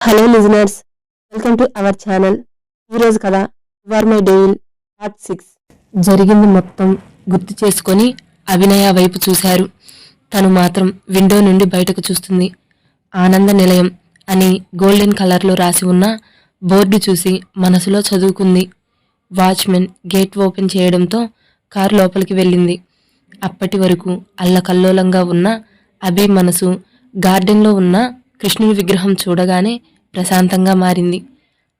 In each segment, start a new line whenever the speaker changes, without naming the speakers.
Hello listeners welcome to our channel. ఈరోజు కదా ఆర్ మై డేల్ పార్ట్ సిక్స్. జరిగింది మొత్తం గుర్తు చేసుకొని అభినయ వైపు చూశారు. తను మాత్రం విండో నుండి బయటకు చూస్తుంది. ఆనంద నిలయం అని గోల్డెన్ కలర్లో రాసి ఉన్న బోర్డు చూసి మనసులో చదువుకుంది. వాచ్మెన్ గేట్ ఓపెన్ చేయడంతో కారు లోపలికి వెళ్ళింది. అప్పటి వరకు అల్లకల్లోలంగా ఉన్న అభి మనసు గార్డెన్లో ఉన్న కృష్ణుని విగ్రహం చూడగానే ప్రశాంతంగా మారింది.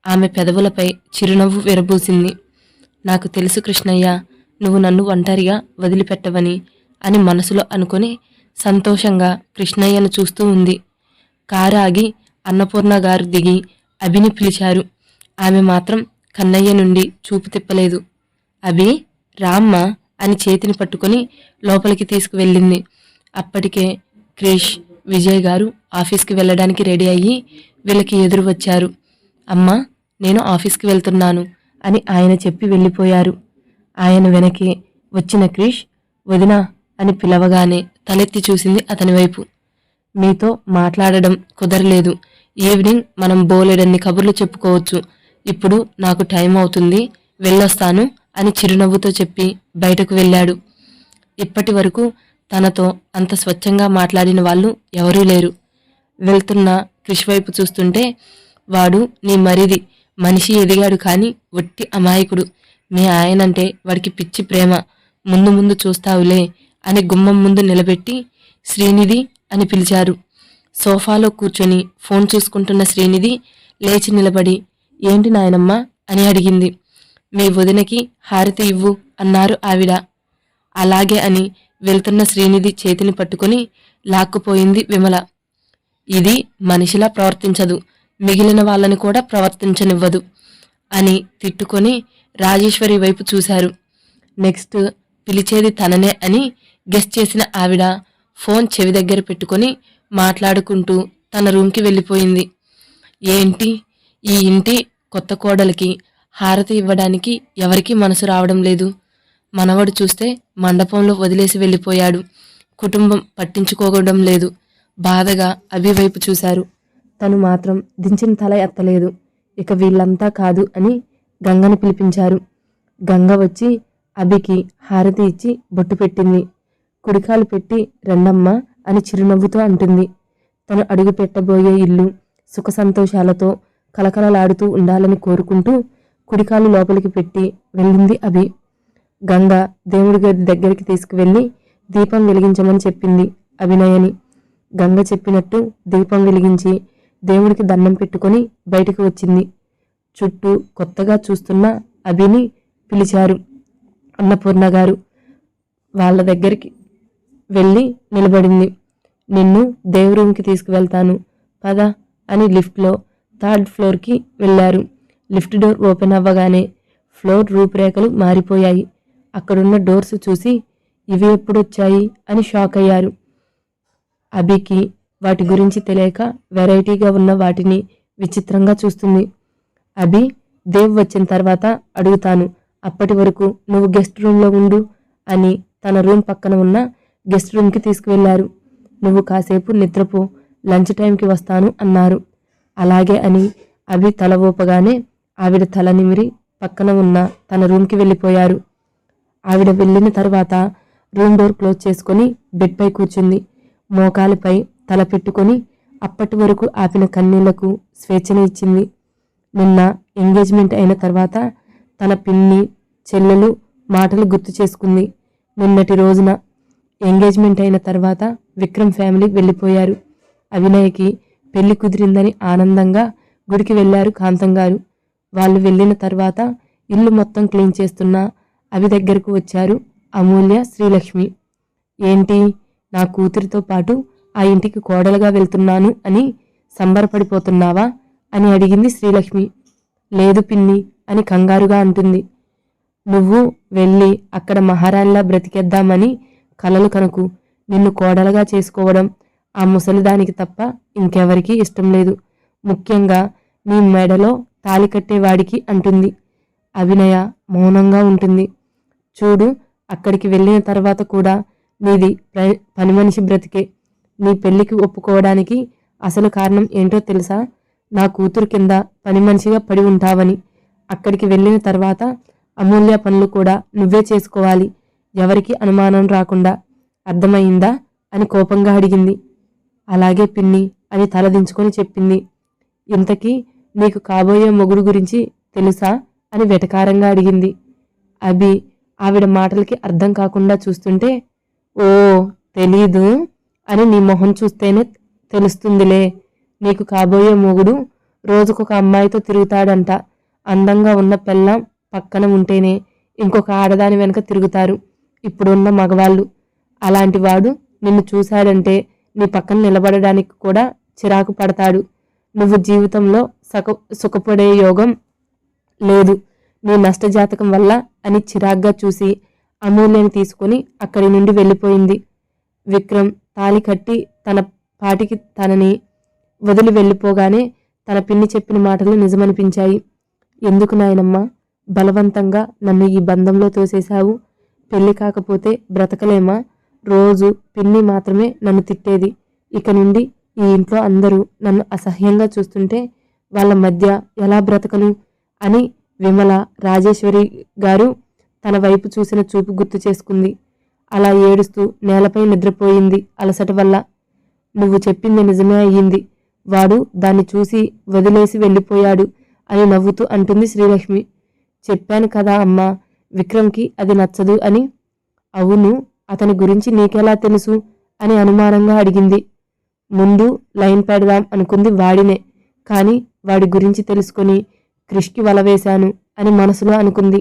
ఆమె పెదవులపై చిరునవ్వు విరబూసింది. నాకు తెలుసు కృష్ణయ్య నువ్వు నన్ను ఒంటరిగా వదిలిపెట్టవని అని మనసులో అనుకొని సంతోషంగా కృష్ణయ్యను చూస్తూ ఉంది. కారు ఆగి అన్నపూర్ణ గారు దిగి అభిని పిలిచారు. ఆమె మాత్రం కన్నయ్య నుండి చూపు తిప్పలేదు. అభి రామ్మ అని చేతిని పట్టుకొని లోపలికి తీసుకువెళ్ళింది. అప్పటికే క్రిష్ విజయ్ గారు ఆఫీస్కి వెళ్ళడానికి రెడీ అయ్యి వీళ్ళకి ఎదురు వచ్చారు. అమ్మా నేను ఆఫీస్కి వెళ్తున్నాను అని ఆయన చెప్పి వెళ్ళిపోయారు. ఆయన వెనకే వచ్చిన క్రిష్ వదినా అని పిలవగానే తలెత్తి చూసింది అతని వైపు. మీతో మాట్లాడడం కుదరలేదు. ఈవినింగ్ మనం బోలెడన్ని కబుర్లు చెప్పుకోవచ్చు. ఇప్పుడు నాకు టైం అవుతుంది. వెళ్ళొస్తాను అని చిరునవ్వుతో చెప్పి బయటకు వెళ్ళాడు. ఇప్పటి వరకు తనతో అంత స్వచ్ఛంగా మాట్లాడిన వాళ్ళు ఎవరూ లేరు. వెళ్తున్న క్రిష్ వైపు చూస్తుంటే వాడు నీ మరిది మనిషి ఎదిగాడు కాని ఒట్టి అమాయకుడు. మీ ఆయనంటే వాడికి పిచ్చి ప్రేమ. ముందు ముందు చూస్తావులే అని గుమ్మం ముందు నిలబెట్టి శ్రీనిధి అని పిలిచారు. సోఫాలో కూర్చొని ఫోన్ చూసుకుంటున్న శ్రీనిధి లేచి నిలబడి ఏంటి నాయనమ్మ? అని అడిగింది. మీ వదినకి హారతి ఇవ్వు అన్నారు ఆవిడ. అలాగే అని వెళ్తున్న శ్రీనిధి చేతిని పట్టుకుని లాక్కుపోయింది విమల. ఇది మనిషిలా ప్రవర్తించదు. మిగిలిన వాళ్ళని కూడా ప్రవర్తించనివ్వదు అని తిట్టుకొని రాజేశ్వరి వైపు చూశారు. నెక్స్ట్ పిలిచేది తననే అని గెస్ట్ చేసిన ఆవిడ ఫోన్ చెవి దగ్గర పెట్టుకొని మాట్లాడుకుంటూ తన రూమ్కి వెళ్ళిపోయింది. ఏంటి? ఈ ఇంటి కొత్త కోడలికి హారతి ఇవ్వడానికి ఎవరికీ మనసు రావడం లేదు. మనవడు చూస్తే మండపంలో వదిలేసి వెళ్ళిపోయాడు. కుటుంబం పట్టించుకోవడం లేదు. బాధగా అభివైపు చూశారు. తను మాత్రం దించిన తల ఎత్తలేదు. ఇక వీళ్ళంతా కాదు అని గంగను పిలిపించారు. గంగ వచ్చి అభికి హారతి ఇచ్చి బొట్టు పెట్టింది. కుడికాలు పెట్టి రెండమ్మ అని చిరునవ్వుతో అంటుంది. తను అడుగు పెట్టబోయే ఇల్లు సుఖ సంతోషాలతో కలకలలాడుతూ ఉండాలని కోరుకుంటూ కుడికాలు లోపలికి పెట్టి వెళ్ళింది అభి. గంగ దేవుడి గది దగ్గరికి తీసుకువెళ్ళి దీపం వెలిగించమని చెప్పింది అభినయని. గంగ చెప్పినట్టు దీపం వెలిగించి దేవుడికి దండం పెట్టుకొని బయటకు వచ్చింది. చుట్టూ కొత్తగా చూస్తున్న అభిని పిలిచారు అన్నపూర్ణ గారు. వాళ్ళ దగ్గరికి వెళ్ళి నిలబడింది. నిన్ను దేవ్ రూమ్కి తీసుకువెళ్తాను. పద అని లిఫ్ట్లో థర్డ్ ఫ్లోర్కి వెళ్ళారు. లిఫ్ట్ డోర్ ఓపెన్ అవ్వగానే ఫ్లోర్ రూపురేఖలు మారిపోయాయి. అక్కడున్న డోర్స్ చూసి ఇవి ఎప్పుడొచ్చాయి? అని షాక్ అయ్యారు. అభికి వాటి గురించి తెలియక వెరైటీగా ఉన్న వాటిని విచిత్రంగా చూస్తుంది. అభి దేవ్ వచ్చిన తర్వాత అడుగుతాను. అప్పటి వరకు నువ్వు గెస్ట్ రూమ్లో ఉండు అని తన రూమ్ పక్కన ఉన్న గెస్ట్ రూమ్కి తీసుకువెళ్ళారు నువ్వు కాసేపు నిద్రపో లంచ్ టైంకి వస్తాను అన్నారు. అలాగే అని అభి తల ఊపగానే ఆవిడ తల నిమిరి పక్కన ఉన్న తన రూమ్కి వెళ్ళిపోయారు. ఆవిడ వెళ్ళిన తర్వాత రూమ్ డోర్ క్లోజ్ చేసుకుని బెడ్పై కూర్చుంది. మోకాలిపై తల పెట్టుకొని అప్పటి వరకు ఆపిన కన్నీళ్ళకు స్వేచ్ఛని ఇచ్చింది. నిన్న ఎంగేజ్మెంట్ అయిన తర్వాత తన పిన్ని చెల్లెలు మాటలు గుర్తు చేసుకుంది. నిన్నటి రోజున ఎంగేజ్మెంట్ అయిన తర్వాత విక్రమ్ ఫ్యామిలీ వెళ్ళిపోయారు. అవినయ్కి పెళ్ళి కుదిరిందని ఆనందంగా గుడికి వెళ్ళారు కాంతం గారు. వాళ్ళు వెళ్ళిన తర్వాత ఇల్లు మొత్తం క్లీన్ చేస్తున్న అవి దగ్గరకు వచ్చారు. అమూల్య శ్రీలక్ష్మి ఏంటి? నా కూతురితో పాటు ఆ ఇంటికి కోడలుగా వెళ్తున్నాను అని సంబరపడిపోతున్నావా? అని అడిగింది శ్రీలక్ష్మి. లేదు పిన్ని అని కంగారుగా అంటుంది. నువ్వు వెళ్ళి అక్కడ మహారాణిలా బ్రతికేద్దామని కలలు కనుకు. నిన్ను కోడలుగా చేసుకోవడం ఆ ముసలిదానికి తప్ప ఇంకెవరికీ ఇష్టం లేదు. ముఖ్యంగా నీ మెడలో తాలి కట్టేవాడికి అంటుంది. అభినయ మౌనంగా ఉంటుంది. చూడు అక్కడికి వెళ్ళిన తర్వాత కూడా నీది పని మనిషి బ్రతికే. నీ పెళ్ళికి ఒప్పుకోవడానికి అసలు కారణం ఏంటో తెలుసా? నా కూతురు కింద పని మనిషిగా పడి ఉంటావని. అక్కడికి వెళ్ళిన తర్వాత అమూల్య పనులు కూడా నువ్వే చేసుకోవాలి. ఎవరికి అనుమానం రాకుండా. అర్థమైందా? అని కోపంగా అడిగింది. అలాగే పిన్ని అని తలదించుకొని చెప్పింది. ఇంతకీ నీకు కాబోయే మొగుడు గురించి తెలుసా? అని వెటకారంగా అడిగింది. అభి ఆవిడ మాటలకి అర్థం కాకుండా చూస్తుంటే ఓ తెలీదు అని నీ మొహం చూస్తేనే తెలుస్తుందిలే. నీకు కాబోయే మొగుడు రోజుకొక అమ్మాయితో తిరుగుతాడంట. అందంగా ఉన్న పెళ్ళం పక్కన ఉంటేనే ఇంకొక ఆడదాని వెనక తిరుగుతారు. ఇప్పుడున్న మగవాళ్ళు. అలాంటి వాడు నిన్ను చూశాడంటే నీ పక్కన నిలబడడానికి కూడా చిరాకు పడతాడు. నువ్వు జీవితంలో సక సుఖపడే యోగం లేదు. నీ నష్టజాతకం వల్ల అని చిరాగ్గా చూసి అమూల్యని తీసుకుని అక్కడి నుండి వెళ్ళిపోయింది. విక్రమ్ తాలి కట్టి తన పాటికి తనని వదిలి వెళ్ళిపోగానే తన పిన్ని చెప్పిన మాటలు నిజమనిపించాయి. ఎందుకు నాయనమ్మా? బలవంతంగా నన్ను ఈ బంధంలో తోసేశావు. పెళ్ళి కాకపోతే బ్రతకలేమా? రోజు పిన్ని మాత్రమే నన్ను తిట్టేది. ఇక నుండి ఈ ఇంట్లో అందరూ నన్ను అసహ్యంగా చూస్తుంటే వాళ్ళ మధ్య ఎలా బ్రతకను? అని విమల రాజేశ్వరి గారు తన వైపు చూసిన చూపు గుర్తు చేసుకుంది. అలా ఏడుస్తూ నేలపై నిద్రపోయింది అలసట వల్ల. నువ్వు చెప్పింది నిజమే అయ్యింది. వాడు దాన్ని చూసి వదిలేసి వెళ్ళిపోయాడు అని నవ్వుతూ అంటుంది శ్రీలక్ష్మి. చెప్పాను కదా అమ్మా విక్రమ్కి అది నచ్చదు అని. అవును అతని గురించి నీకెలా తెలుసు అని అనుమానంగా అడిగింది. ముందు లైన్ పెడదాం అనుకుంది వాడినే. కానీ వాడి గురించి తెలుసుకొని క్రిష్కి వలవేశాను అని మనసులో అనుకుంది.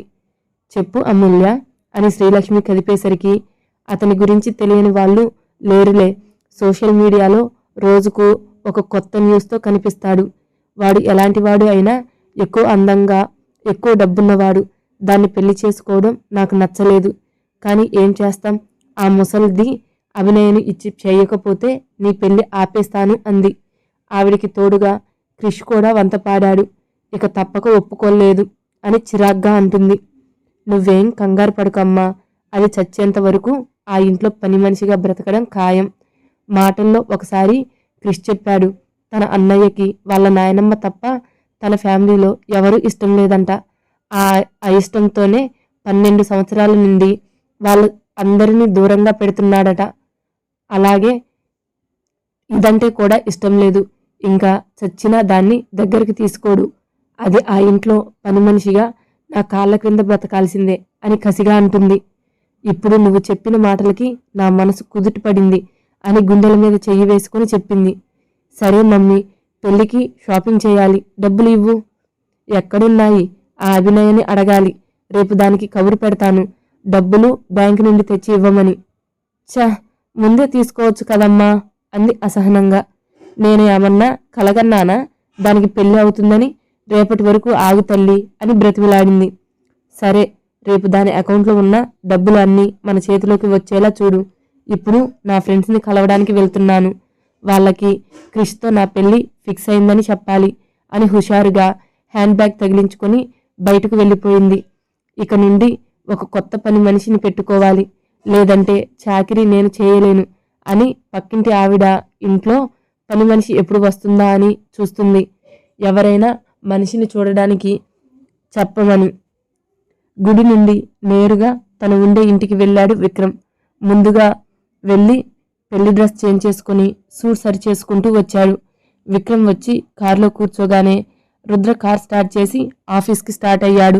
చెప్పు అమూల్య అని శ్రీలక్ష్మి కదిపేసరికి అతని గురించి తెలియని వాళ్ళు లేరులే. సోషల్ మీడియాలో రోజుకు ఒక కొత్త న్యూస్తో కనిపిస్తాడు. వాడు ఎలాంటి వాడు అయినా ఎక్కువ అందంగా ఎక్కువ డబ్బున్నవాడు. దాన్ని పెళ్ళి చేసుకోవడం నాకు నచ్చలేదు. కానీ ఏం చేస్తాం? ఆ ముసలిది అభినయను ఇచ్చి చేయకపోతే నీ పెళ్ళి ఆపేస్తాను అంది. ఆవిడికి తోడుగా క్రిష్ కూడా వంత పాడాడు. ఇక తప్పక ఒప్పుకోలేదు అని చిరాగ్గా అంటుంది. నువ్వేం కంగారు పడుకమ్మా అది చచ్చేంత వరకు ఆ ఇంట్లో పని మనిషిగా బ్రతకడం ఖాయం. మాటల్లో ఒకసారి క్రిష్ చెప్పాడు తన అన్నయ్యకి వాళ్ళ నాయనమ్మ తప్ప తన ఫ్యామిలీలో ఎవరూ ఇష్టం లేదంట. ఆ అయిష్టంతోనే పన్నెండు సంవత్సరాల నుండి వాళ్ళ అందరినీ దూరంగా పెడుతున్నాడట. అలాగే ఇదంటే కూడా ఇష్టం లేదు ఇంకా చచ్చినా దాన్ని దగ్గరికి తీసుకోడు. అది ఆ ఇంట్లో పని మనిషిగా నా కాళ్ళ క్రింద బ్రతకాల్సిందే అని కసిగా అంటుంది. ఇప్పుడు నువ్వు చెప్పిన మాటలకి నా మనసు కుదుటి పడింది అని గుండెల మీద చెయ్యి వేసుకుని చెప్పింది. సరే మమ్మీ పెళ్ళికి షాపింగ్ చేయాలి. డబ్బులు ఇవ్వు. ఎక్కడున్నాయి? ఆ అభినయని అడగాలి. రేపు దానికి కబురు పెడతాను. డబ్బులు బ్యాంకు నుండి తెచ్చి ఇవ్వమని. ఛ ముందే తీసుకోవచ్చు కదమ్మా అంది అసహనంగా. నేను ఏమన్నా కలగన్నానా? దానికి పెళ్ళి అవుతుందని రేపటి వరకు ఆగు తల్లి అని బ్రతిమిలాడింది. సరే రేపు దాని అకౌంట్లో ఉన్న డబ్బులు అన్నీ మన చేతిలోకి వచ్చేలా చూడు. ఇప్పుడు నా ఫ్రెండ్స్ని కలవడానికి వెళ్తున్నాను. వాళ్ళకి క్రిష్తో నా పెళ్ళి ఫిక్స్ అయిందని చెప్పాలి అని హుషారుగా హ్యాండ్ బ్యాగ్ తగిలించుకొని బయటకు వెళ్ళిపోయింది. ఇక నుండి ఒక కొత్త పని మనిషిని పెట్టుకోవాలి. లేదంటే చాకరీ నేను చేయలేను అని పక్కింటి ఆవిడ ఇంట్లో పని మనిషి ఎప్పుడు వస్తుందా అని చూస్తుంది. ఎవరైనా మనిషిని చూడడానికి చెప్పమని గుడి నుండి నేరుగా తను ఉండే ఇంటికి వెళ్ళాడు విక్రమ్. ముందుగా వెళ్ళి పెళ్ళి డ్రెస్ చేంజ్ చేసుకుని సూట్ సరి చేసుకుంటూ వచ్చాడు. విక్రమ్ వచ్చి కారులో కూర్చోగానే రుద్ర కార్ స్టార్ట్ చేసి ఆఫీస్కి స్టార్ట్ అయ్యాడు.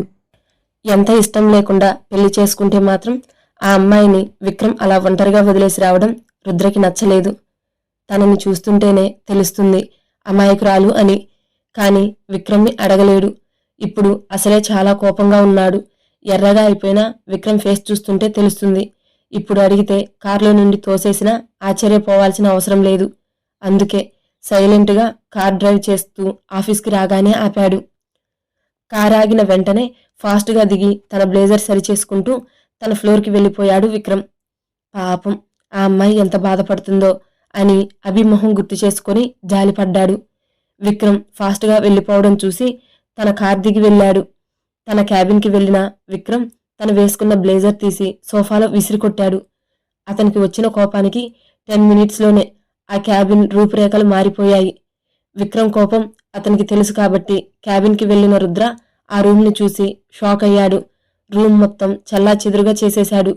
ఎంత ఇష్టం లేకుండా పెళ్ళి చేసుకుంటే మాత్రం ఆ అమ్మాయిని విక్రమ్ అలా ఒంటరిగా వదిలేసి రావడం రుద్రకి నచ్చలేదు. తనని చూస్తుంటేనే తెలుస్తుంది అమాయకురాలు అని కాని విక్రమ్ని అడగలేడు. ఇప్పుడు అసలే చాలా కోపంగా ఉన్నాడు. ఎర్రగా అయిపోయినా విక్రమ్ ఫేస్ చూస్తుంటే తెలుస్తుంది. ఇప్పుడు అడిగితే కారులో నుండి తోసేసినా ఆశ్చర్యపోవాల్సిన అవసరం లేదు. అందుకే సైలెంట్గా కార్ డ్రైవ్ చేస్తూ ఆఫీస్కి రాగానే ఆపాడు. కార్ ఆగిన వెంటనే ఫాస్ట్గా దిగి తన బ్లేజర్ సరిచేసుకుంటూ తన ఫ్లోర్కి వెళ్ళిపోయాడు విక్రమ్. పాపం ఆ అమ్మాయి ఎంత బాధపడుతుందో అని అభిమోహం గుర్తు చేసుకొని జాలిపడ్డాడు. విక్రమ్ ఫాస్ట్గా వెళ్ళిపోవడం చూసి తన కార్ దిగి వెళ్ళాడు. తన క్యాబిన్కి వెళ్ళిన విక్రమ్ తను వేసుకున్న బ్లేజర్ తీసి సోఫాలో విసిరికొట్టాడు అతనికి వచ్చిన కోపానికి టెన్ మినిట్స్లోనే ఆ క్యాబిన్ రూపురేఖలు మారిపోయాయి. విక్రమ్ కోపం అతనికి తెలుసు కాబట్టి క్యాబిన్కి వెళ్ళిన రుద్ర ఆ రూమ్ని చూసి షాక్ అయ్యాడు. రూమ్ మొత్తం చల్లా చెదురుగా చేసేశాడు.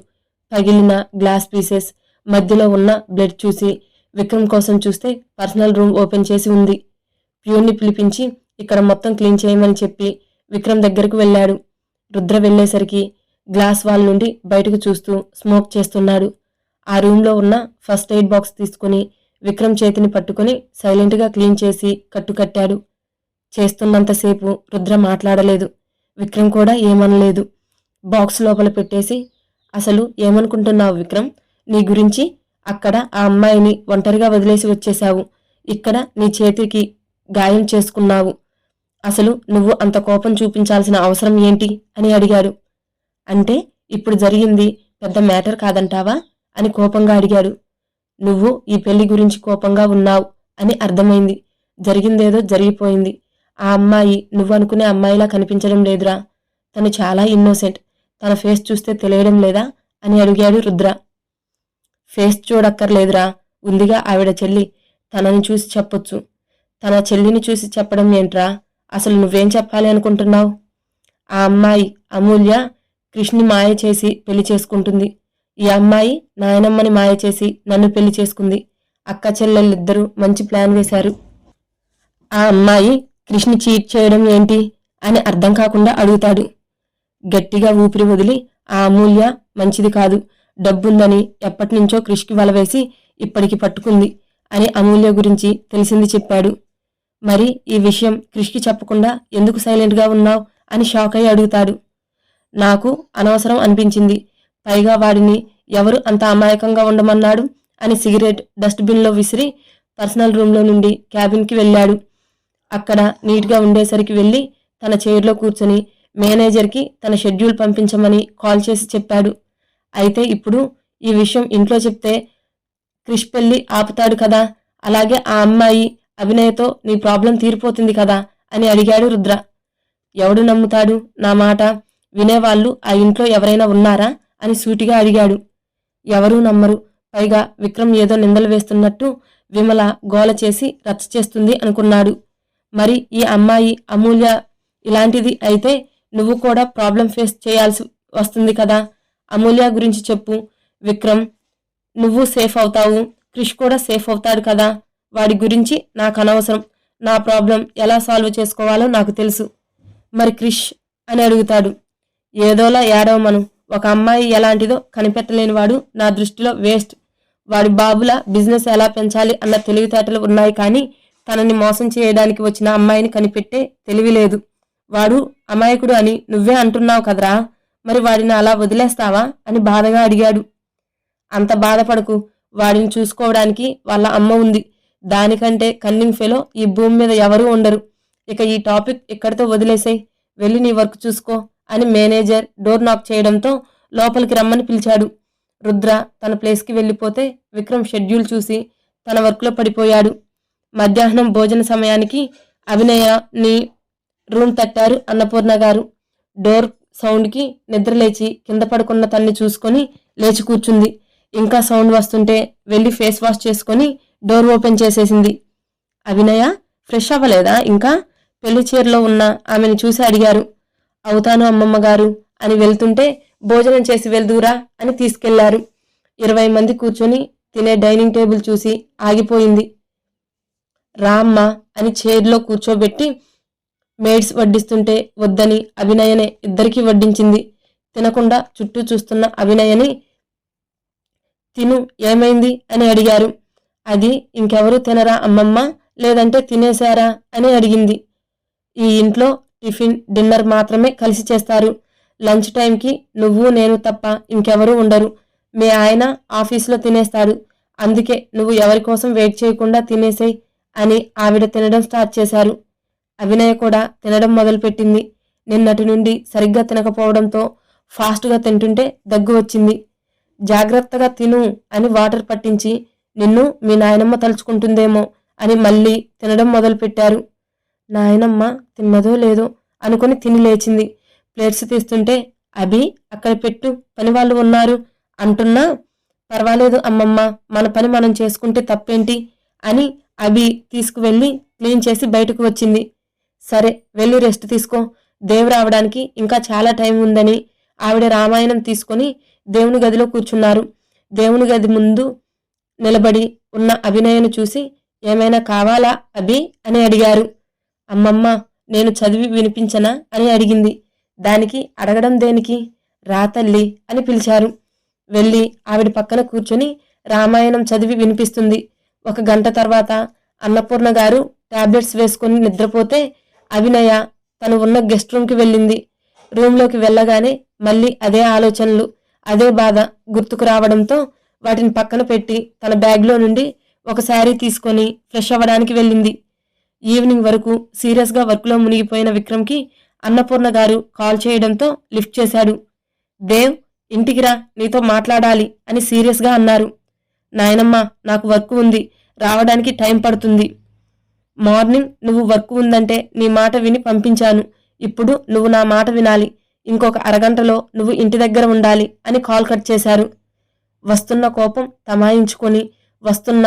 పగిలిన గ్లాస్ పీసెస్ మధ్యలో ఉన్న బ్లడ్ చూసి విక్రమ్ కోసం చూస్తే పర్సనల్ రూమ్ ఓపెన్ చేసి ఉంది. ప్యూర్ని పిలిపించి ఇక్కడ మొత్తం క్లీన్ చేయమని చెప్పి విక్రమ్ దగ్గరకు వెళ్ళాడు. రుద్ర వెళ్ళేసరికి గ్లాస్ వాల్ నుండి బయటకు చూస్తూ స్మోక్ చేస్తున్నాడు. ఆ రూమ్లో ఉన్న ఫస్ట్ ఎయిడ్ బాక్స్ తీసుకుని విక్రమ్ చేతిని పట్టుకుని సైలెంట్గా క్లీన్ చేసి కట్టుకట్టాడు చేస్తున్నంతసేపు రుద్ర మాట్లాడలేదు. విక్రమ్ కూడా ఏమనలేదు. బాక్స్ లోపల పెట్టేసి అసలు ఏమనుకుంటున్నావు విక్రమ్? నీ గురించి అక్కడ ఆ అమ్మాయిని ఒంటరిగా వదిలేసి వచ్చేశావు. ఇక్కడ నీ చేతికి గాయం చేసుకున్నావు. అసలు నువ్వు అంత కోపం చూపించాల్సిన అవసరం ఏంటి? అని అడిగాడు. అంటే ఇప్పుడు జరిగింది పెద్ద మ్యాటర్ కాదంటావా? అని కోపంగా అడిగాడు. నువ్వు ఈ పెళ్ళి గురించి కోపంగా ఉన్నావు అని అర్థమైంది. జరిగిందేదో జరిగిపోయింది. ఆ అమ్మాయి నువ్వు అనుకునే అమ్మాయిలా కనిపించడం లేదురా. తను చాలా ఇన్నోసెంట్. తన ఫేస్ చూస్తే తెలియడం లేదా? అని అడిగాడు రుద్ర. ఫేస్ చూడక్కర్లేదురా. ఉందిగా ఆవిడ చెల్లి. తనని చూసి చెప్పొచ్చు. తన చెల్లిని చూసి చెప్పడం ఏంట్రా? అసలు నువ్వేం చెప్పాలి అనుకుంటున్నావు? ఆ అమ్మాయి అమూల్య కృష్ణి మాయ చేసి పెళ్ళి చేసుకుంటుంది. ఈ అమ్మాయి నాయనమ్మని మాయ చేసి నన్ను పెళ్ళి చేసుకుంది. అక్క చెల్లెళ్ళిద్దరూ మంచి ప్లాన్ వేశారు. ఆ అమ్మాయి కృష్ణి చీట్ చేయడం ఏంటి అని అర్థం కాకుండా అడుగుతాడు. గట్టిగా ఊపిరి వదిలి ఆ అమూల్య మంచిది కాదు. డబ్బుందని ఎప్పటినుంచో కృష్కి వలవేసి ఇప్పటికి పట్టుకుంది అని అమూల్య గురించి తెలిసింది చెప్పాడు. మరి ఈ విషయం క్రిష్కి చెప్పకుండా ఎందుకు సైలెంట్గా ఉన్నావు అని షాక్ అయి అడుగుతాడు. నాకు అనవసరం అనిపించింది. పైగా వాడిని ఎవరు అంత అమాయకంగా ఉండమన్నాడు అని సిగరెట్ డస్ట్బిన్లో విసిరి పర్సనల్ రూమ్లో నుండి క్యాబిన్కి వెళ్ళాడు. అక్కడ నీట్గా ఉండేసరికి వెళ్ళి తన చైర్లో కూర్చొని మేనేజర్కి తన షెడ్యూల్ పంపించమని కాల్ చేసి చెప్పాడు. అయితే ఇప్పుడు ఈ విషయం ఇంట్లో చెప్తే క్రిష్ పెళ్ళి ఆపుతాడు కదా. అలాగే ఆ అమ్మాయి అభినయతో నీ ప్రాబ్లం తీరిపోతుంది కదా అని అడిగాడు రుద్ర. ఎవడు నమ్ముతాడు? నా మాట వినేవాళ్ళు ఆ ఇంట్లో ఎవరైనా ఉన్నారా? అని సూటిగా అడిగాడు. ఎవరూ నమ్మరు. పైగా విక్రమ్ ఏదో నిందలు వేస్తున్నట్టు విమల గోల చేసి రచ్చ చేస్తుంది అనుకున్నాడు. మరి ఈ అమ్మాయి అమూల్య ఇలాంటిది అయితే నువ్వు కూడా ప్రాబ్లం ఫేస్ చేయాల్సి వస్తుంది కదా? అమూల్య గురించి చెప్పు. విక్రమ్ నువ్వు సేఫ్ అవుతావు. క్రిష్ కూడా సేఫ్ అవుతాడు కదా? వాడి గురించి నాకు అనవసరం. నా ప్రాబ్లం ఎలా సాల్వ్ చేసుకోవాలో నాకు తెలుసు. మరి క్రిష్ అని అడుగుతాడు. ఏదోలా ఏడవమను ఒక అమ్మాయి ఎలాంటిదో కనిపెట్టలేనివాడు నా దృష్టిలో వేస్ట్ వాడి బాబుల బిజినెస్ ఎలా పెంచాలి అన్న తెలివితేటలు ఉన్నాయి కానీ తనని మోసం చేయడానికి వచ్చిన అమ్మాయిని కనిపెట్టే తెలివి లేదు. వాడు అమాయకుడు అని నువ్వే అంటున్నావు కదరా? మరి వాడిని అలా వదిలేస్తావా? అని బాధగా అడిగాడు. అంత బాధపడకు. వాడిని చూసుకోవడానికి వాళ్ళ అమ్మ ఉంది. దానికంటే కన్నింగ్ ఫెలో ఈ భూమి మీద ఎవరూ ఉండరు. ఇక ఈ టాపిక్ ఇక్కడితో వదిలేసాయి? వెళ్ళి నీ వర్క్ చూసుకో అని మేనేజర్ డోర్ నాక్ చేయడంతో లోపలికి రమ్మని పిలిచాడు. రుద్ర తన ప్లేస్కి వెళ్ళిపోతే విక్రమ్ షెడ్యూల్ చూసి తన వర్క్లో పడిపోయాడు. మధ్యాహ్నం భోజన సమయానికి అభినయని రూమ్ తట్టారు అన్నపూర్ణ గారు. డోర్ సౌండ్కి నిద్రలేచి కింద పడుకున్న తన్ని చూసుకొని లేచి కూర్చుంది. ఇంకా సౌండ్ వస్తుంటే వెళ్ళి ఫేస్ వాష్ చేసుకొని డోర్ ఓపెన్ చేసేసింది. అభినయ ఫ్రెష్ అవ్వలేదా? ఇంకా పెళ్ళి చీరలో ఉన్న ఆమెను చూసి అడిగారు. అవుతాను అమ్మమ్మ గారు అని వెళ్తుంటే భోజనం చేసి వెళ్దూరా అని తీసుకెళ్ళారు. ఇరవై మంది కూర్చొని తినే డైనింగ్ టేబుల్ చూసి ఆగిపోయింది. రామ్మ అని చైర్లో కూర్చోబెట్టి మేడ్స్ వడ్డిస్తుంటే వద్దని అభినయనే ఇద్దరికీ వడ్డించింది. తినకుండా చుట్టూ చూస్తున్న అభినయని తిను ఏమైంది? అని అడిగారు. అది ఇంకెవరు తినరా అమ్మమ్మ? లేదంటే తినేశారా? అని అడిగింది. ఈ ఇంట్లో టిఫిన్ డిన్నర్ మాత్రమే కలిసి చేస్తారు. లంచ్ టైంకి నువ్వు నేను తప్ప ఇంకెవరూ ఉండరు. మీ ఆయన ఆఫీసులో తినేస్తాడు అందుకే నువ్వు ఎవరి కోసం వెయిట్ చేయకుండా తినేసేయ్ అని ఆవిడ తినడం స్టార్ట్ చేశారు. అభినయ కూడా తినడం మొదలుపెట్టింది. నిన్నటి నుండి సరిగ్గా తినకపోవడంతో ఫాస్ట్గా తింటుంటే దగ్గు వచ్చింది. జాగ్రత్తగా తిను అని వాటర్ పట్టించి నిన్ను మీ నాయనమ్మ తలుచుకుంటుందేమో అని మళ్ళీ తినడం మొదలుపెట్టారు. నాయనమ్మ తిన్నదో లేదో అనుకుని తిని లేచింది. ప్లేట్స్ తీస్తుంటే అభి అక్కడ పెట్టు పని వాళ్ళు ఉన్నారు. అంటున్నా పర్వాలేదు అమ్మమ్మ మన పని మనం చేసుకుంటే తప్పేంటి అని అభి తీసుకువెళ్ళి క్లీన్ చేసి బయటకు వచ్చింది. సరే వెళ్ళి రెస్ట్ తీసుకో. దేవు రావడానికి ఇంకా చాలా టైం ఉందని ఆవిడ రామాయణం తీసుకొని దేవుని గదిలో కూర్చున్నారు. దేవుని గది ముందు నిలబడి ఉన్న అభినయను చూసి ఏమైనా కావాలా అభి? అని అడిగారు. అమ్మమ్మ నేను చదివి వినిపించనా? అని అడిగింది. దానికి అడగడం దేనికి? రా తల్లి అని పిలిచారు. వెళ్ళి ఆవిడ పక్కన కూర్చొని రామాయణం చదివి వినిపిస్తుంది. ఒక గంట తర్వాత అన్నపూర్ణ గారు టాబ్లెట్స్ వేసుకొని నిద్రపోతే అభినయ తను ఉన్న గెస్ట్ రూమ్కి వెళ్ళింది. రూమ్లోకి వెళ్ళగానే మళ్ళీ అదే ఆలోచనలు అదే బాధ గుర్తుకు రావడంతో వాటిని పక్కన పెట్టి తన బ్యాగ్లో నుండి ఒక శారీ తీసుకొని ఫ్రెష్ అవ్వడానికి వెళ్ళింది. ఈవినింగ్ వరకు సీరియస్గా వర్క్లో మునిగిపోయిన విక్రమ్కి అన్నపూర్ణ గారు కాల్ చేయడంతో లిఫ్ట్ చేశాడు. దేవ్ ఇంటికి రా నీతో మాట్లాడాలి అని సీరియస్గా అన్నారు. నాయనమ్మ నాకు వర్క్ ఉంది రావడానికి టైం పడుతుంది. మార్నింగ్ నువ్వు వర్క్ ఉందంటే నీ మాట విని పంపించాను. ఇప్పుడు నువ్వు నా మాట వినాలి. ఇంకొక అరగంటలో నువ్వు ఇంటి దగ్గర ఉండాలి అని కాల్ కట్ చేశారు. వస్తున్న కోపం తమాయించుకొని వస్తున్న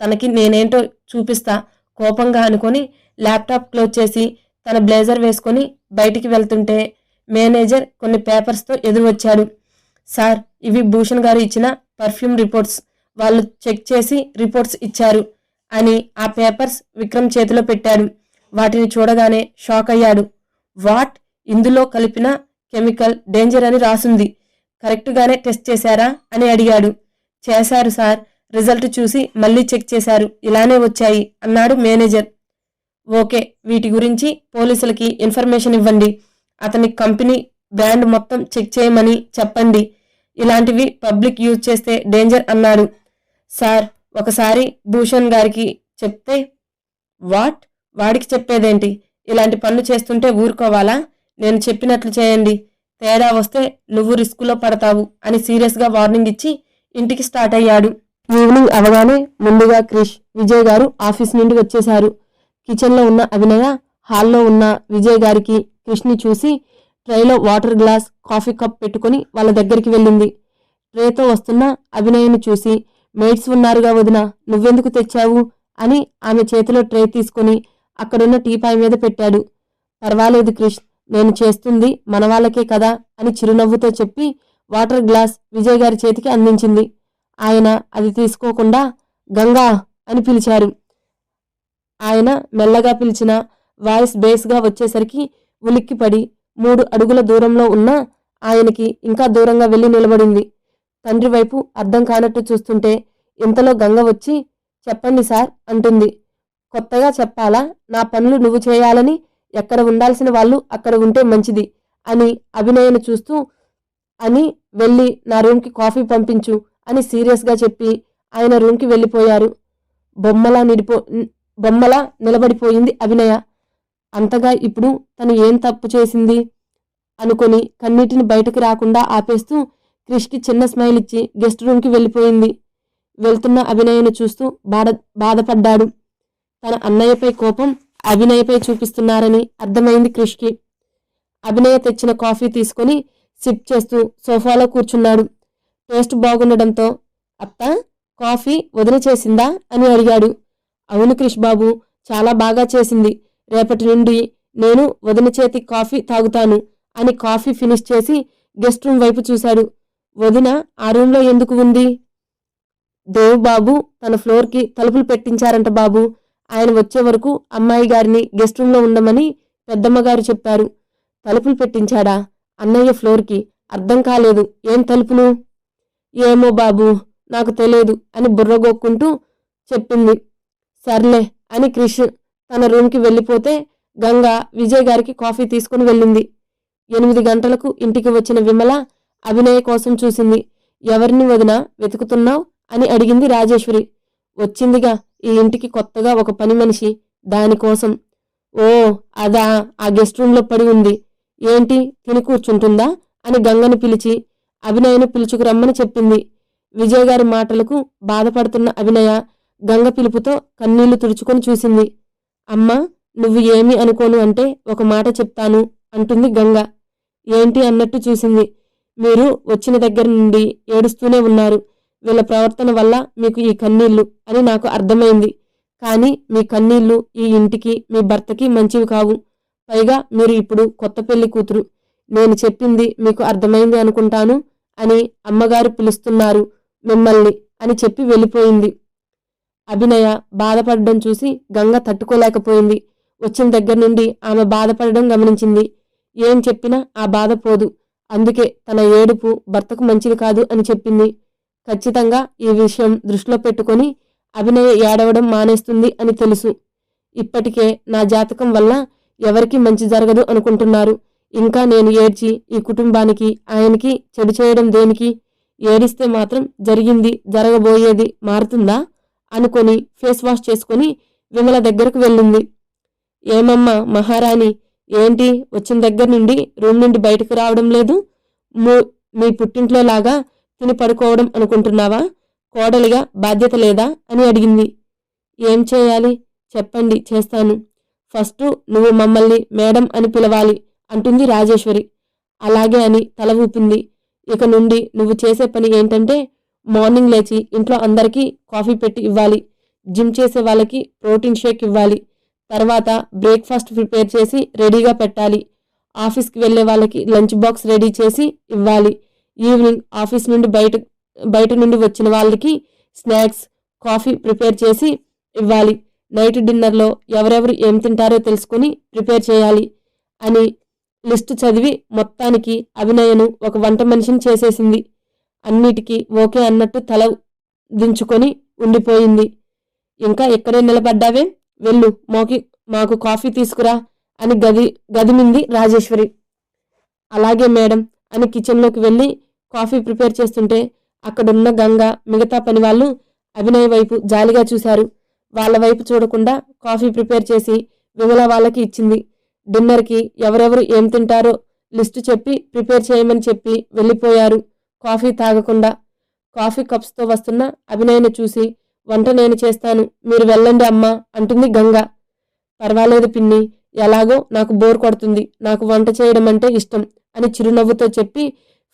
తనకి నేనేంటో చూపిస్తా కోపంగా అనుకొని ల్యాప్టాప్ క్లోజ్ చేసి తన బ్లేజర్ వేసుకొని బయటికి వెళ్తుంటే మేనేజర్ కొన్ని పేపర్స్తో ఎదురు వచ్చాడు సార్ ఇవి భూషణ్ గారు ఇచ్చిన పర్ఫ్యూమ్ రిపోర్ట్స్. వాళ్ళు చెక్ చేసి రిపోర్ట్స్ ఇచ్చారు అని ఆ పేపర్స్ విక్రమ్ చేతిలో పెట్టాడు. వాటిని చూడగానే షాక్ అయ్యాడు. వాట్? ఇందులో కలిపిన కెమికల్ డేంజర్ అని రాసింది. కరెక్ట్గానే టెస్ట్ చేశారా అని అడిగాడు. చేశారు సార్. రిజల్ట్ చూసి మళ్ళీ చెక్ చేశారు. ఇలానే వచ్చాయి అన్నాడు మేనేజర్. ఓకే వీటి గురించి పోలీసులకి ఇన్ఫర్మేషన్ ఇవ్వండి. అతని కంపెనీ బ్రాండ్ మొత్తం చెక్ చేయమని చెప్పండి. ఇలాంటివి పబ్లిక్ యూజ్ చేస్తే డేంజర్ అన్నాడు. సార్ ఒకసారి భూషణ్ గారికి చెప్తే వాట్? వాడికి చెప్పేదేంటి? ఇలాంటి పనులు చేస్తుంటే ఊరుకోవాలా? నేను చెప్పినట్లు చేయండి. తేడా వస్తే నువ్వు రిస్కులో పడతావు అని సీరియస్గా వార్నింగ్ ఇచ్చి ఇంటికి స్టార్ట్ అయ్యాడు. ఈవినింగ్ అవగానే ముందుగా క్రిష్ విజయ్ గారు ఆఫీస్ నుండి వచ్చేశారు. కిచెన్లో ఉన్న అభినయ హాల్లో ఉన్న విజయ్ గారికి క్రిష్ని చూసి ట్రైలో వాటర్ గ్లాస్ కాఫీ కప్ పెట్టుకొని వాళ్ళ దగ్గరికి వెళ్ళింది. ట్రేతో వస్తున్న అభినయని చూసి మేట్స్ ఉన్నారుగా వదిన నువ్వెందుకు తెచ్చావు? అని ఆమె చేతిలో ట్రే తీసుకొని అక్కడున్న టీపాయ్ మీద పెట్టాడు. పర్వాలేదు క్రిష్ నేను చేస్తుంది మన వాళ్ళకే కదా అని చిరునవ్వుతో చెప్పి వాటర్ గ్లాస్ విజయ్ గారి చేతికి అందించింది. ఆయన అది తీసుకోకుండా గంగా అని పిలిచారు. ఆయన మెల్లగా పిలిచిన వాయిస్ బేస్గా వచ్చేసరికి ఉలిక్కిపడి మూడు అడుగుల దూరంలో ఉన్న ఆయనకి ఇంకా దూరంగా వెళ్ళి నిలబడింది. తండ్రి వైపు అర్థం కానట్టు చూస్తుంటే ఇంతలో గంగ వచ్చి చెప్పండి సార్ అంటుంది. కొత్తగా చెప్పాలా? నా పనులు నువ్వు చేయాలని ఎక్కడ ఉండాల్సిన వాళ్ళు అక్కడ ఉంటే మంచిది అని అభినయను చూస్తూ అని వెళ్ళి నా రూమ్కి కాఫీ పంపించు అని సీరియస్గా చెప్పి ఆయన రూమ్కి వెళ్ళిపోయారు. బొమ్మలా నిడిపో బొమ్మలా నిలబడిపోయింది అభినయ. అంతగా ఇప్పుడు తను ఏం తప్పు చేసింది అనుకొని కన్నీటిని బయటకు రాకుండా ఆపేస్తూ క్రిష్కి చిన్న స్మైల్ ఇచ్చి గెస్ట్ రూమ్కి వెళ్ళిపోయింది. వెళ్తున్న అభినయను చూస్తూ బాధ బాధపడ్డాడు. తన అన్నయ్యపై కోపం అభినయపై చూపిస్తున్నారని అర్థమైంది క్రిష్కి అభినయ తెచ్చిన కాఫీ తీసుకొని సిప్ చేస్తూ సోఫాలో కూర్చున్నాడు. టేస్ట్ బాగుండడంతో అత్త కాఫీ వదిన చేసిందా? అని అడిగాడు. అవును క్రిష్ బాబు చాలా బాగా చేసింది. రేపటి నుండి నేను వదిన చేతి కాఫీ తాగుతాను అని కాఫీ ఫినిష్ చేసి గెస్ట్ రూమ్ వైపు చూశాడు. వదిన ఆ రూమ్లో ఎందుకు ఉంది? దేవ్ బాబు తన ఫ్లోర్కి తలుపులు పెట్టించారంట బాబు. ఆయన వచ్చే వరకు అమ్మాయి గారిని గెస్ట్ రూమ్లో ఉండమని పెద్దమ్మగారు చెప్పారు. తలుపులు పెట్టించాడా? అన్నయ్య ఫ్లోర్కి అర్థం కాలేదు. ఏం తలుపులు? ఏమో బాబు నాకు తెలియదు అని బుర్రగొక్కుంటూ చెప్పింది. సర్లే అని క్రిష్ తన రూమ్కి వెళ్ళిపోతే గంగ విజయ్ గారికి కాఫీ తీసుకుని వెళ్ళింది. ఎనిమిది గంటలకు ఇంటికి వచ్చిన విమల అభినయ కోసం చూసింది. ఎవరిని వదిన వెతుకుతున్నావు అని అడిగింది రాజేశ్వరి. వచ్చిందిగా ఈ ఇంటికి కొత్తగా ఒక పని మనిషి దానికోసం ఓ అదా ఆ గెస్ట్ రూమ్లో పడి ఉంది. ఏంటి? తిని కూర్చుంటుందా? అని గంగను పిలిచి అభినయను పిలుచుకురమ్మని చెప్పింది. విజయ్ గారి మాటలకు బాధపడుతున్న అభినయ గంగ పిలుపుతో కన్నీళ్ళు తుడుచుకొని చూసింది. అమ్మా నువ్వు ఏమి అనుకోను అంటే ఒక మాట చెప్తాను అంటుంది గంగ. ఏంటి అన్నట్టు చూసింది. మీరు వచ్చిన దగ్గర నుండి ఏడుస్తూనే ఉన్నారు. వీళ్ళ ప్రవర్తన వల్ల మీకు ఈ కన్నీళ్ళు అని నాకు అర్థమైంది. కానీ మీ కన్నీళ్ళు ఈ ఇంటికి మీ భర్తకి మంచివి కావు. పైగా మీరు ఇప్పుడు కొత్త పెళ్ళి కూతురు. నేను చెప్పింది మీకు అర్థమైంది అనుకుంటాను అని అమ్మగారు పిలుస్తున్నారు మిమ్మల్ని అని చెప్పి వెళ్ళిపోయింది. అభినయ బాధపడడం చూసి గంగ తట్టుకోలేకపోయింది. వచ్చిన దగ్గర నుండి ఆమె బాధపడడం గమనించింది. ఏం చెప్పినా ఆ బాధ పోదు. అందుకే తన ఏడుపు భర్తకు మంచిది కాదు అని చెప్పింది. ఖచ్చితంగా ఈ విషయం దృష్టిలో పెట్టుకొని అభినయ ఏడవడం మానేస్తుంది అని తెలుసు. ఇప్పటికే నా జాతకం వల్ల ఎవరికి మంచి జరగదు అనుకుంటున్నారు. ఇంకా నేను ఏడ్చి ఈ కుటుంబానికి ఆయనకి చెడు చేయడం దేనికి? ఏడిస్తే మాత్రం జరిగింది జరగబోయేది మారుతుందా? అనుకొని ఫేస్ వాష్ చేసుకొని విమల దగ్గరకు వెళ్ళింది. ఏమమ్మా మహారాణి ఏంటి వచ్చిన దగ్గర నుండి రూమ్ నుండి బయటకు రావడం లేదు? మీ పుట్టింట్లో లాగా తిని పడుకోవడం అనుకుంటున్నావా? కోడలిగా బాధ్యత లేదా? అని అడిగింది. ఏం చేయాలి? చెప్పండి చేస్తాను. ఫస్ట్ నువ్వు మమ్మల్ని మేడం అని పిలవాలి అంటుంది రాజేశ్వరి. అలాగే అని తల ఊపింది. ఇక నుండి నువ్వు చేసే పని ఏంటంటే మార్నింగ్ లేచి ఇంట్లో అందరికీ కాఫీ పెట్టి ఇవ్వాలి. జిమ్ చేసే వాళ్ళకి ప్రోటీన్ షేక్ ఇవ్వాలి. తర్వాత బ్రేక్ఫాస్ట్ ప్రిపేర్ చేసి రెడీగా పెట్టాలి. ఆఫీస్కి వెళ్ళే వాళ్ళకి లంచ్ బాక్స్ రెడీ చేసి ఇవ్వాలి. ఈవినింగ్ ఆఫీస్ నుండి బయట బయట నుండి వచ్చిన వాళ్ళకి స్నాక్స్ కాఫీ ప్రిపేర్ చేసి ఇవ్వాలి. నైట్ డిన్నర్లో ఎవరెవరు ఏం తింటారో తెలుసుకొని ప్రిపేర్ చేయాలి అని లిస్టు చదివి మొత్తానికి అభినయను ఒక వంట మనిషిని చేసేసింది. అన్నిటికీ ఓకే అన్నట్టు తల దించుకొని ఉండిపోయింది. ఇంకా ఎక్కడే నిలబడ్డావే? వెళ్ళు మోకి మాకు కాఫీ తీసుకురా అని గది గదిమింది రాజేశ్వరి. అలాగే మేడం అని కిచెన్లోకి వెళ్ళి కాఫీ ప్రిపేర్ చేస్తుంటే అక్కడున్న గంగ మిగతా పని వాళ్ళు అభినయ్ వైపు జాలిగా చూశారు. వాళ్ళ వైపు చూడకుండా కాఫీ ప్రిపేర్ చేసి విమల వాళ్ళకి ఇచ్చింది. డిన్నర్కి ఎవరెవరు ఏం తింటారో లిస్టు చెప్పి ప్రిపేర్ చేయమని చెప్పి వెళ్ళిపోయారు. కాఫీ తాగకుండా కాఫీ కప్స్తో వస్తున్న అభినయ్ని చూసి వంట నేను చేస్తాను మీరు వెళ్ళండి అమ్మా అంటుంది గంగ. పర్వాలేదు పిన్ని ఎలాగో నాకు బోర్ కొడుతుంది నాకు వంట చేయడం అంటే ఇష్టం అని చిరునవ్వుతో చెప్పి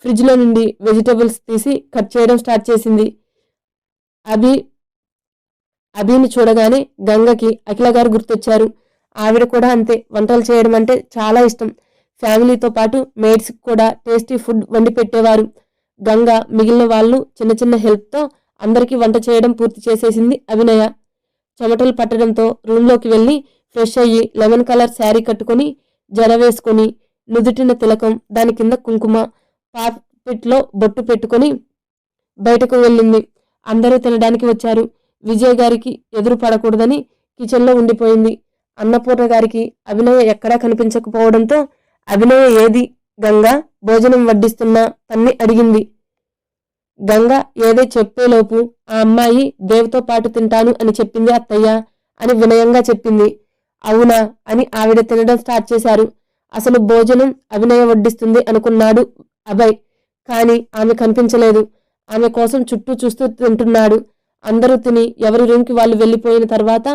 ఫ్రిడ్జ్లో నుండి వెజిటబుల్స్ తీసి కట్ చేయడం స్టార్ట్ చేసింది. అభి అభిని చూడగానే గంగకి అఖిల గారు గుర్తొచ్చారు. ఆవిడ కూడా అంతే వంటలు చేయడం అంటే చాలా ఇష్టం. ఫ్యామిలీతో పాటు మేడ్స్కి కూడా టేస్టీ ఫుడ్ వండి పెట్టేవారు. గంగ మిగిలిన వాళ్ళు చిన్న చిన్న హెల్ప్తో అందరికీ వంట చేయడం పూర్తి చేసేసింది అభినయ. చెమటలు పట్టడంతో రూమ్లోకి వెళ్ళి ఫ్రెష్ అయ్యి లెమన్ కలర్ శారీ కట్టుకొని జడ వేసుకొని నుదుటిన తిలకం దాని కింద కుంకుమ పాపిట్లో బొట్టు పెట్టుకొని బయటకు వెళ్ళింది. అందరూ తినడానికి వచ్చారు. విజయ్ గారికి ఎదురు పడకూడదని కిచెన్లో ఉండిపోయింది. అన్నపూర్ణ గారికి అభినయ ఎక్కడా కనిపించకపోవడంతో అభినయ ఏది? గంగ భోజనం వడ్డిస్తున్నా తన్ని అడిగింది. గంగ ఏదో చెప్పేలోపు ఆ అమ్మాయి దేవతో పాటు తింటాను అని చెప్పింది అత్తయ్య అని వినయంగా చెప్పింది. అవునా అని ఆవిడ తినడం స్టార్ట్ చేశారు. అసలు భోజనం అభినయ వడ్డిస్తుంది అనుకున్నాడు అభయ్ కానీ ఆమె కనిపించలేదు. ఆమె కోసం చుట్టూ చూస్తూ తింటున్నాడు. అందరూ తిని ఎవరి రూమ్కి వాళ్ళు వెళ్ళిపోయిన తర్వాత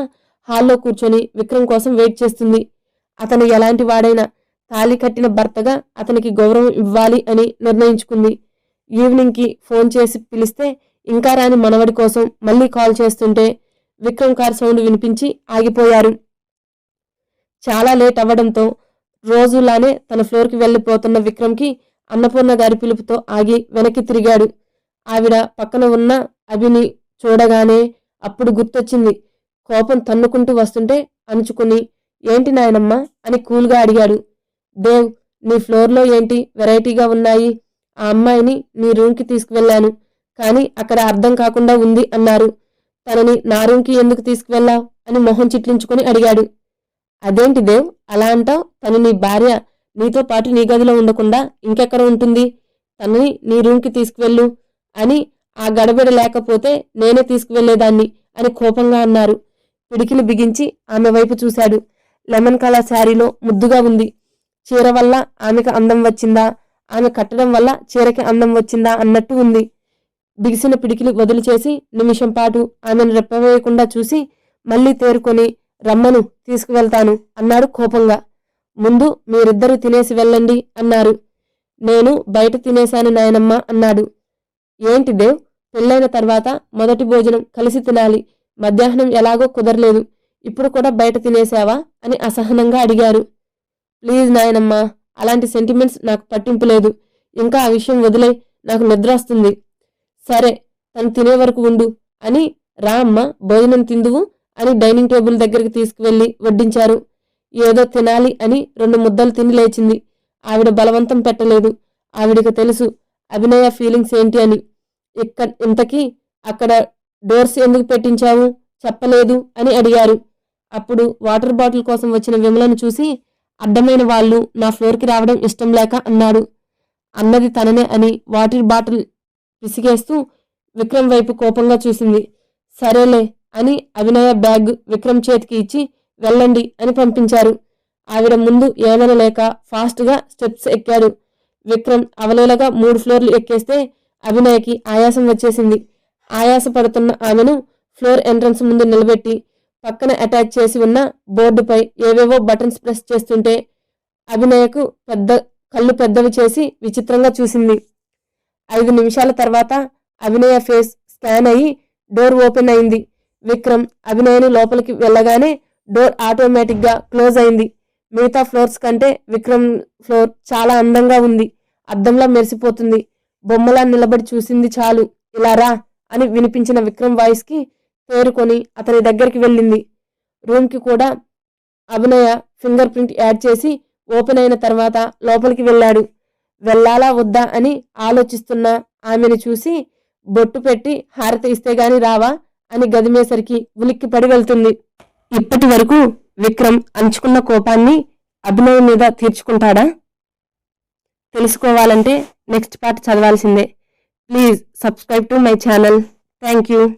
హాల్లో కూర్చొని విక్రమ్ కోసం వెయిట్ చేస్తుంది. అతను ఎలాంటి వాడైనా తాళి కట్టిన భర్తగా అతనికి గౌరవం ఇవ్వాలి అని నిర్ణయించుకుంది. ఈవినింగ్కి ఫోన్ చేసి పిలిస్తే ఇంకా రాని మనవడి కోసం మళ్ళీ కాల్ చేస్తుంటే విక్రమ్ కార్ సౌండ్ వినిపించి ఆగిపోయారు. చాలా లేట్ అవ్వడంతో రోజులానే తన ఫ్లోర్కి వెళ్ళిపోతున్న విక్రమ్కి అన్నపూర్ణ గారి పిలుపుతో ఆగి వెనక్కి తిరిగాడు. ఆవిడ పక్కన ఉన్న అభిని చూడగానే అప్పుడు గుర్తొచ్చింది. కోపం తన్నుకుంటూ వస్తుంటే అణుచుకుని ఏంటి నాయనమ్మా? అని కూల్గా అడిగాడు. దేవ్ నీ ఫ్లోర్లో ఏంటి వెరైటీగా ఉన్నాయి? ఆ అమ్మాయిని నీ రూమ్కి తీసుకువెళ్ళాను. కానీ అక్కడ అర్థం కాకుండా ఉంది అన్నారు. తనని నా రూమ్కి ఎందుకు తీసుకువెళ్ళావు? అని మొహం చిట్లించుకుని అడిగాడు. అదేంటి దేవ్? అలా అంటావు? తను నీ భార్య నీతో పాటు నీ గదిలో ఉండకుండా ఇంకెక్కడ ఉంటుంది. తనని నీ రూమ్కి తీసుకువెళ్ళు అని ఆ గడబిడ లేకపోతే నేనే తీసుకువెళ్ళేదాన్ని అని కోపంగా అన్నారు. పిడికిలు బిగించి ఆమె వైపు చూశాడు. లెమన్ కలర్ శారీలో ముద్దుగా ఉంది. చీర వల్ల ఆమెకు అందం వచ్చిందా? ఆమె కట్టడం వల్ల చీరకి అందం వచ్చిందా అన్నట్టు ఉంది. బిగిసిన పిడికిలు వదిలి చేసి నిమిషం పాటు ఆమెను రెప్పవేయకుండా చూసి మళ్ళీ తేరుకొని రమ్మను తీసుకువెళ్తాను అన్నాడు కోపంగా. ముందు మీరిద్దరూ తినేసి వెళ్ళండి అన్నారు. నేను బయట తినేశాను నాయనమ్మ అన్నాడు. ఏంటి దేవ్? పెళ్ళైన తర్వాత మొదటి భోజనం కలిసి తినాలి. మధ్యాహ్నం ఎలాగో కుదరలేదు. ఇప్పుడు కూడా బయట తినేసావా అని అసహనంగా అడిగారు. ప్లీజ్ నాయనమ్మా అలాంటి సెంటిమెంట్స్ నాకు పట్టింపు లేదు. ఇంకా ఆ విషయం వదిలే నాకు నిద్ర వస్తుంది. సరే తను తినే వరకు ఉండు అని రా అమ్మ భోజనం తిందువు అని డైనింగ్ టేబుల్ దగ్గరికి తీసుకువెళ్ళి వడ్డించారు. ఏదో తినాలి అని రెండు ముద్దలు తిని లేచింది. ఆవిడ బలవంతం పెట్టలేదు. ఆవిడకి తెలుసు అభినయ ఫీలింగ్స్ ఏంటి అని. ఇక్కడ ఇంతకీ అక్కడ డోర్స్ ఎందుకు పెట్టించావు? చెప్పలేదు అని అడిగారు. అప్పుడు వాటర్ బాటిల్ కోసం వచ్చిన విమలను చూసి అడ్డమైన వాళ్ళు నా ఫ్లోర్కి రావడం ఇష్టం లేక అన్నాడు అన్నది తననే అని వాటర్ బాటిల్ విసిగేస్తూ విక్రమ్ వైపు కోపంగా చూసింది. సరేలే అని అభినయ బ్యాగ్ విక్రమ్ చేతికి ఇచ్చి వెళ్ళండి అని పంపించారు. ఆవిడ ముందు ఏమనలేక ఫాస్ట్గా స్టెప్స్ ఎక్కాడు. విక్రమ్ అవలేలగా మూడు ఫ్లోర్లు ఎక్కేస్తే అభినయకి ఆయాసం వచ్చేసింది. ఆయాస పడుతున్న ఆమెను ఫ్లోర్ ఎంట్రన్స్ ముందు నిలబెట్టి పక్కన అటాచ్ చేసి ఉన్న బోర్డుపై ఏవేవో బటన్స్ ప్రెస్ చేస్తుంటే అభినయకు పెద్ద కళ్ళు పెద్దవి చేసి విచిత్రంగా చూసింది. ఐదు నిమిషాల తర్వాత అభినయ ఫేస్ స్కాన్ అయ్యి డోర్ ఓపెన్ అయింది. విక్రమ్ అభినయని లోపలికి వెళ్ళగానే డోర్ ఆటోమేటిక్గా క్లోజ్ అయింది. మిగతా ఫ్లోర్స్ కంటే విక్రమ్ ఫ్లోర్ చాలా అందంగా ఉంది. అద్దంలా మెరిసిపోతుంది. బొమ్మలా నిలబడి చూసింది చాలు. ఇలా రా అని వినిపించిన విక్రమ్ వాయిస్కి తేరుకొని అతని దగ్గరికి వెళ్ళింది. రూమ్కి కూడా అభినయ ఫింగర్ ప్రింట్ యాడ్ చేసి ఓపెన్ అయిన తర్వాత లోపలికి వెళ్ళాడు. వెళ్ళాలా వద్దా అని ఆలోచిస్తున్న ఆమెను చూసి బొట్టు పెట్టి హారతి ఇస్తే గాని రావా అని గదిమేసరికి ఉలిక్కి పడి వెళ్తుంది. ఇప్పటి వరకు విక్రమ్ అంచుకున్న కోపాన్ని అభినయం మీద తీర్చుకుంటాడా? తెలుసుకోవాలంటే next part చదవాల్సిందే. Please subscribe to my channel. Thank you.